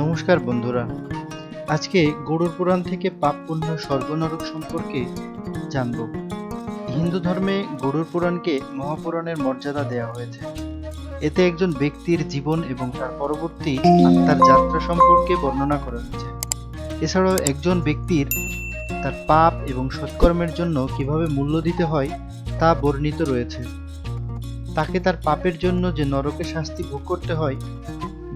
নমস্কার বন্ধুরা। আজকে গরুর পুরাণ থেকে পাপ পুণ্য স্বর্গ নরক সম্পর্কে জানব। হিন্দু ধর্মে গরুর পুরাণকে মহাপুরাণের মর্যাদা দেওয়া হয়েছে। এতে একজন ব্যক্তির জীবন এবং তার পরবর্তী আত্মার যাত্রা সম্পর্কে বর্ণনা করা হয়েছে। এছাড়াও একজন ব্যক্তির তার পাপ এবং সৎকর্মের জন্য কীভাবে মূল্য দিতে হয় তা বর্ণিত রয়েছে। তাকে তার পাপের জন্য যে নরকে শাস্তি ভোগ করতে হয়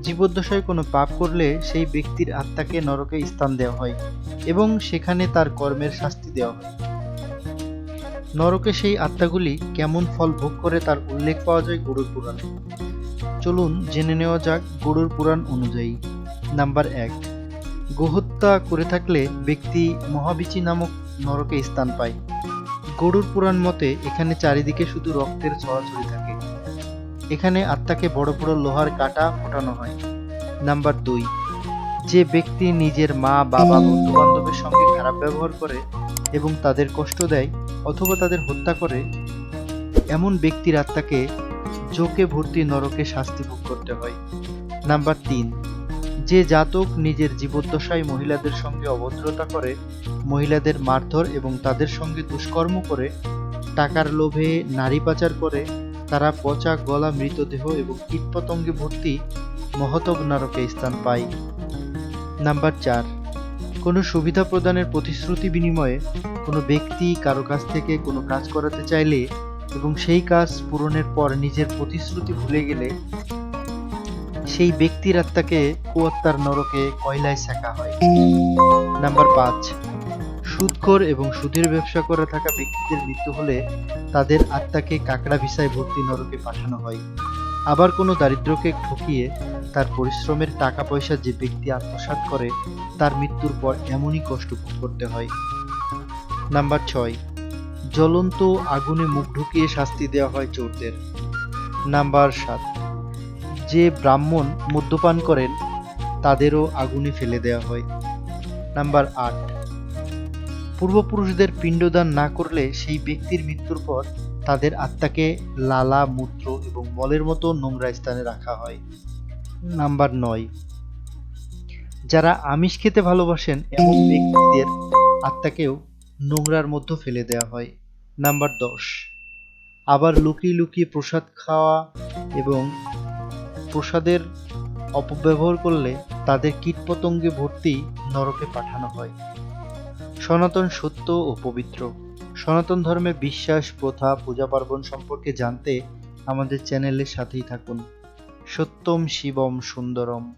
জীবদ্দশায় কোনো পাপ করলে সেই ব্যক্তির আত্মাকে নরকে স্থান দেওয়া হয় এবং সেখানে তার কর্মের শাস্তি দেওয়া হয়। নরকে সেই আত্মাগুলি কেমন ফল ভোগ করে তার উল্লেখ পাওয়া যায় গরুর পুরাণে। চলুন জেনে নেওয়া যাক গরুর পুরাণ অনুযায়ী। নাম্বার এক, গোহত্যা করে থাকলে ব্যক্তি মহাবিচি নামক নরকে স্থান পায়। গরুর পুরাণ মতে এখানে চারিদিকে শুধু রক্তের ছড়াছড়ি থাকে। এখানে আত্মাকে বড় বড় লোহার কাটা ফোটানো হয়। নাম্বার দুই, যে ব্যক্তি নিজের মা, বাবা বন্ধু বান্ধবের সঙ্গে খারাপ ব্যবহার করে এবং তাদের কষ্ট দেয় অথবা তাদের হত্যা করে, এমন ব্যক্তির আত্মাকে জোকে ভর্তি নরকে শাস্তি ভোগ করতে হয়। নাম্বার তিন, যে জাতক নিজের জীবদ্দশায় মহিলাদের সঙ্গে অভদ্রতা করে, মহিলাদের মারধর এবং তাদের সঙ্গে দুষ্কর্ম করে, টাকার লোভে নারী পাচার করে তারা পচা গলা, মৃতদেহ এবং কীটপতঙ্গে ভর্তি মহতব নরকে স্থান পায়। নাম্বার চার, কোনো সুবিধা প্রদানের প্রতিশ্রুতি বিনিময়ে কোনো ব্যক্তি কারও কাছ থেকে কোনো কাজ করাতে চাইলে এবং সেই কাজ পূরণের পর নিজের প্রতিশ্রুতি ভুলে গেলে সেই ব্যক্তির আত্মাকে কুয়াত্তার নরকে কয়লায় শেখা হয়। নাম্বার পাঁচ সুদখোর এবং সুদের ব্যবসা করে থাকা ব্যক্তিদের মৃত্যু হলে তাদের আত্মাকে কাকড়া ভিসায় ভর্তি নরকে পাঠানো হয়। আবার কোনো দারিদ্রকে ঠকিয়ে তার পরিশ্রমের টাকা পয়সা যে ব্যক্তি আত্মসাৎ করে, তার মৃত্যুর পর এমনই কষ্ট ভোগ করতে হয়। নাম্বার ছয়, জ্বলন্ত আগুনে মুখ ঢুকিয়ে শাস্তি দেওয়া হয় চোরদের। নাম্বার সাত, যে ব্রাহ্মণ মদ্যপান করেন, তাদেরও আগুনে ফেলে দেওয়া হয়। নাম্বার আট পূর্বপুরুষদের পিণ্ডদান না করলে সেই ব্যক্তির মৃত্যুর পর তাদের আত্মাকে লালা, মূত্র এবং মলের মতো নোংরা স্থানে রাখা হয়। নাম্বার নয়। যারা আমিষ খেতে ভালোবাসেন, এমন ব্যক্তিদের আত্মাকেও নোংরার মধ্যে ফেলে দেওয়া হয়। নাম্বার দশ। আবার লুকিয়ে লুকিয়ে প্রসাদ খাওয়া এবং প্রসাদের অপব্যবহার করলে তাদের কীটপতঙ্গে ভর্তি নরকে পাঠানো হয়। সনাতন সত্য ও পবিত্র। সনাতন ধর্মে বিশ্বাস, প্রথা পূজা পার্বণ সম্পর্কে জানতে আমাদের চ্যানেলের সাথেই থাকুন। সত্যম শিবম সুন্দরম।